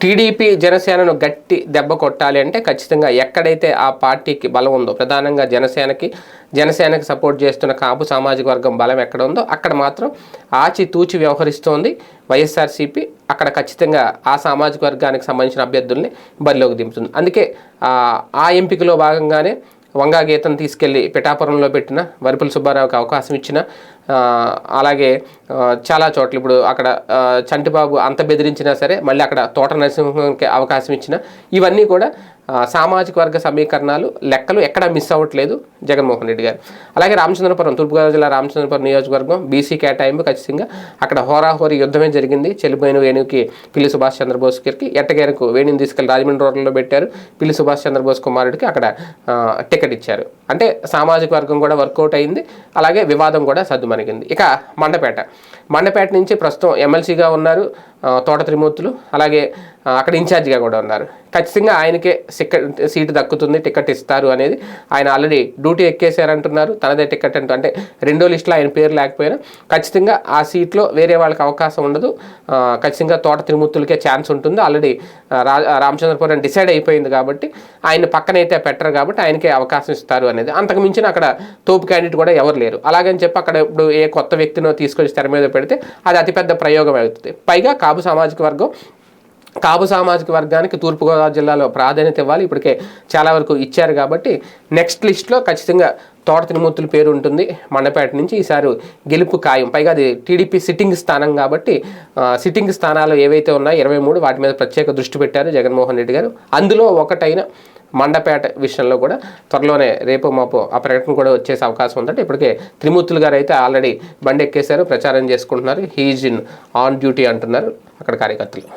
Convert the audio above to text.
TDP జనసేనను గట్టి దెబ్బ కొట్టాలి అంటే ఖచ్చితంగా ఎక్కడైతే ఆ పార్టీకి బలం ఉందో ప్రధానంగా జనసేనకి జనసేనకి సపోర్ట్ చేస్తున్న కాపు సామాజిక వర్గం బలం ఎక్కడ ఉందో అక్కడ మాత్రం ఆచితూచి వ్యవహరిస్తోంది వైఎస్ఆర్సీపీ. అక్కడ ఖచ్చితంగా ఆ సామాజిక వర్గానికి సంబంధించిన అభ్యర్థుల్ని బరిలోకి దింపుతుంది. అందుకే ఆ, ఎంపికలో భాగంగానే వంగా గీతను తీసుకెళ్ళి పిఠాపురంలో పెట్టిన వరిపుల సుబ్బారావుకి అవకాశం ఇచ్చిన అలాగే చాలా చోట్ల ఇప్పుడు అక్కడ చంటిబాబు అంత బెదిరించినా సరే మళ్ళీ అక్కడ తోట నరసింహంకి అవకాశం ఇచ్చిన ఇవన్నీ కూడా సామాజిక వర్గ సమీకరణాలు లెక్కలు ఎక్కడా మిస్ అవ్వట్లేదు జగన్మోహన్ రెడ్డి గారు. అలాగే రామచంద్రపురం తూర్పుగోదావరి జిల్లా రామచంద్రపురం నియోజకవర్గం బీసీ కేటాయింపు ఖచ్చితంగా అక్కడ హోరాహోరీ యుద్ధమే జరిగింది. చెల్లిపోయిన వేణుకి పిల్లి సుభాష్ చంద్రబోస్ గారికి ఎట్టగేరకు వేణుని తీసుకెళ్ళి రాజమండ్రి రోడ్లలో పెట్టారు. పిల్లి సుభాష్ చంద్రబోస్ కుమారుడికి అక్కడ టికెట్ ఇచ్చారు. అంటే సామాజిక వర్గం కూడా వర్కౌట్ అయింది. అలాగే వివాదం కూడా సద్దుమణిగింది ఇక మండపేట. మండపేట నుంచి ప్రస్తుతం ఎమ్మెల్సీగా ఉన్నారు. తోట త్రిమూర్తులు అలాగే అక్కడ ఇన్ఛార్జిగా కూడా ఉన్నారు. ఖచ్చితంగా ఆయనకే సిక్క సీటు దక్కుతుంది టికెట్ ఇస్తారు అనేది ఆయన ఆల్రెడీ డ్యూటీ ఎక్కేశారంటున్నారు. తనదే టికెట్ అంటూ అంటే రెండో లిస్టులో ఆయన పేరు లేకపోయినా ఖచ్చితంగా ఆ సీట్లో వేరే వాళ్ళకి అవకాశం ఉండదు. ఖచ్చితంగా తోట త్రిమూర్తులకే ఛాన్స్ ఉంటుంది. ఆల్రెడీ రా రామచంద్రపురం డిసైడ్ అయిపోయింది కాబట్టి ఆయన పక్కనైతే పెట్టరు కాబట్టి ఆయనకే అవకాశం ఇస్తారు అనేది. అంతకు మించిన అక్కడ తోపు క్యాండిడేట్ కూడా ఎవరు లేరు. అలాగని చెప్పి అక్కడ ఇప్పుడు ఏ కొత్త వ్యక్తినో తీసుకొచ్చి తెర మీద పెడితే అది అతిపెద్ద ప్రయోగం అవుతుంది. పైగా కాపు సామాజిక వర్గం. కాపు సామాజిక వర్గానికి తూర్పుగోదావరి జిల్లాలో ప్రాధాన్యత ఇవ్వాలి. ఇప్పటికే చాలా వరకు ఇచ్చారు కాబట్టి నెక్స్ట్ లిస్ట్లో ఖచ్చితంగా తోట తిరుమూర్తుల పేరు ఉంటుంది. మండపేట నుంచి ఈసారి గెలుపు ఖాయం. పైగా అది టీడీపీ సిట్టింగ్ స్థానం కాబట్టి సిట్టింగ్ స్థానాలు ఏవైతే ఉన్నాయో ఇరవై మూడు వాటి మీద ప్రత్యేక దృష్టి పెట్టారు జగన్మోహన్ రెడ్డి గారు. అందులో ఒకటైన మండపేట విషయంలో కూడా త్వరలోనే రేపు మాపు ఆ ప్రకటన కూడా వచ్చేసే అవకాశం ఉందంటే ఇప్పటికే త్రిమూర్తులు గారు అయితే ఆల్రెడీ బండి ఎక్కేశారు ప్రచారం చేసుకుంటున్నారు. హీజ్ ఇన్ ఆన్ డ్యూటీ అంటున్నారు అక్కడ కార్యకర్తలు.